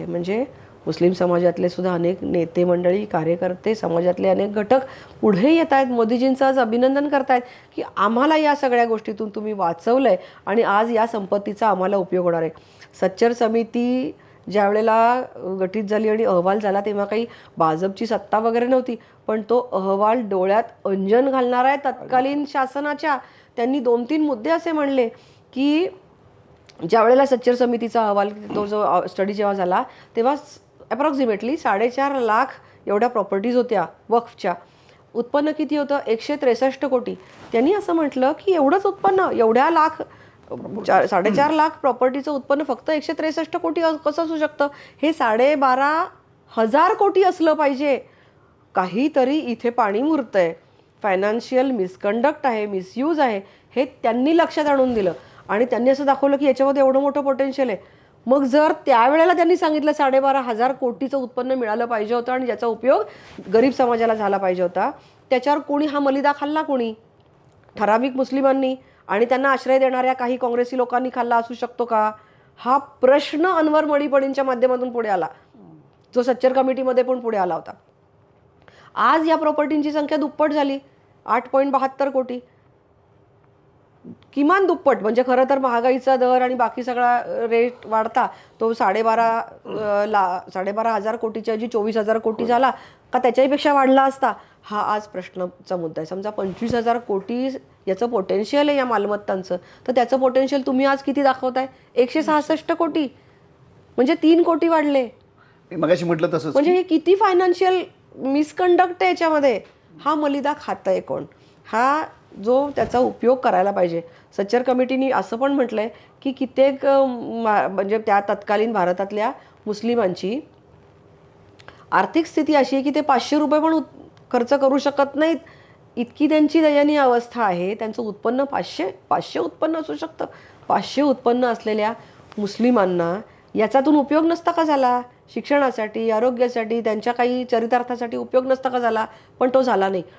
म्हणजे मुस्लिम समाजातले सुद्धा अनेक नेते मंडळी कार्यकर्ते समाजातले अनेक घटक पुढे येत आहेत. मोदीजींचं आज अभिनंदन करतायत की आम्हाला या सगळ्या गोष्टीतून तुम्ही वाचवलंय आणि आज या संपत्तीचा आम्हाला उपयोग होणार आहे. सच्चर समिती ज्या वेळेला गठीत झाली आणि अहवाल झाला तेव्हा काही भाजपची सत्ता वगैरे नव्हती पण तो अहवाल डोळ्यात अंजन घालणारा आहे. तत्कालीन शासनाच्या त्यांनी दोन तीन मुद्दे असे म्हणले की ज्या वेळेला सच्चर समितीचा अहवाल तो जो स्टडी जेव्हा झाला तेव्हा अप्रॉक्सिमेटली साडेचार लाख एवढ्या प्रॉपर्टीज होत्या वक्फच्या. उत्पन्न किती होतं? एकशे त्रेसष्ट कोटी. त्यांनी असं म्हटलं की एवढंच उत्पन्न एवढ्या लाख चार साडेचार लाख प्रॉपर्टीचं उत्पन्न फक्त एकशे त्रेसष्ट कोटी कसं असू शकतं? हे साडेबारा हजार कोटी असलं पाहिजे. काहीतरी इथे पाणी मुरतं आहे फायनान्शियल मिसकंडक्ट आहे मिसयूज आहे. हे त्यांनी लक्षात आणून दिलं. आणि त्यांनी असं दाखवलं की याच्यामध्ये एवढं मोठं पोटेन्शियल आहे. मग जर त्यावेळेला त्यांनी सांगितलं साडेबारा हजार कोटीचं उत्पन्न मिळालं पाहिजे होतं आणि ज्याचा उपयोग गरीब समाजाला झाला पाहिजे होता त्याच्यावर कोणी हा मलिदा खाल्ला कोणी? ठराविक मुस्लिमांनी आणि त्यांना आश्रय देणाऱ्या काही काँग्रेसी लोकांनी खाल्ला असू शकतो का? हा प्रश्न अनवर मणिपणींच्या माध्यमातून पुढे आला. जो सच्चर कमिटीमध्ये पण पुढे आला होता. आज या प्रॉपर्टींची संख्या दुप्पट झाली. आठ पॉईंट बहात्तर कोटी. किमान दुप्पट म्हणजे खरं तर महागाईचा दर आणि बाकी सगळा रेट वाढता तो साडेबारा ला साडेबारा हजार कोटीच्या ऐवजी चोवीस हजार कोटी झाला का त्याच्याहीपेक्षा वाढला असता? हा आज प्रश्नाचा मुद्दा आहे. समजा पंचवीस हजार कोटी याचं पोटेन्शियल आहे या मालमत्तांचं तर त्याचं पोटेन्शियल तुम्ही आज किती दाखवताय? एकशे सहासष्ट कोटी. म्हणजे तीन कोटी वाढले. मगाशी म्हटलं तसंच म्हणजे हे किती फायनान्शियल मिसकंडक्ट आहे याच्यामध्ये? हा मलिदा खात आहे कोण? हा जो त्याचा उपयोग करायला पाहिजे. सच्चर कमिटीनी असं पण म्हटलं आहे की कित्येक मा- म्हणजे त्या तत्कालीन भारतातल्या मुस्लिमांची आर्थिक स्थिती अशी आहे की ते पाचशे रुपये पण खर्च करू शकत नाहीत. इतकी त्यांची दयनीय अवस्था आहे. त्यांचं उत्पन्न पाचशे पाचशे उत्पन्न असू शकतं. पाचशे उत्पन्न असलेल्या मुस्लिमांना याच्यातून उपयोग नसता का झाला? शिक्षणासाठी आरोग्यासाठी त्यांच्या काही चरितार्थासाठी उपयोग नसता का झाला? पण तो झाला नाही.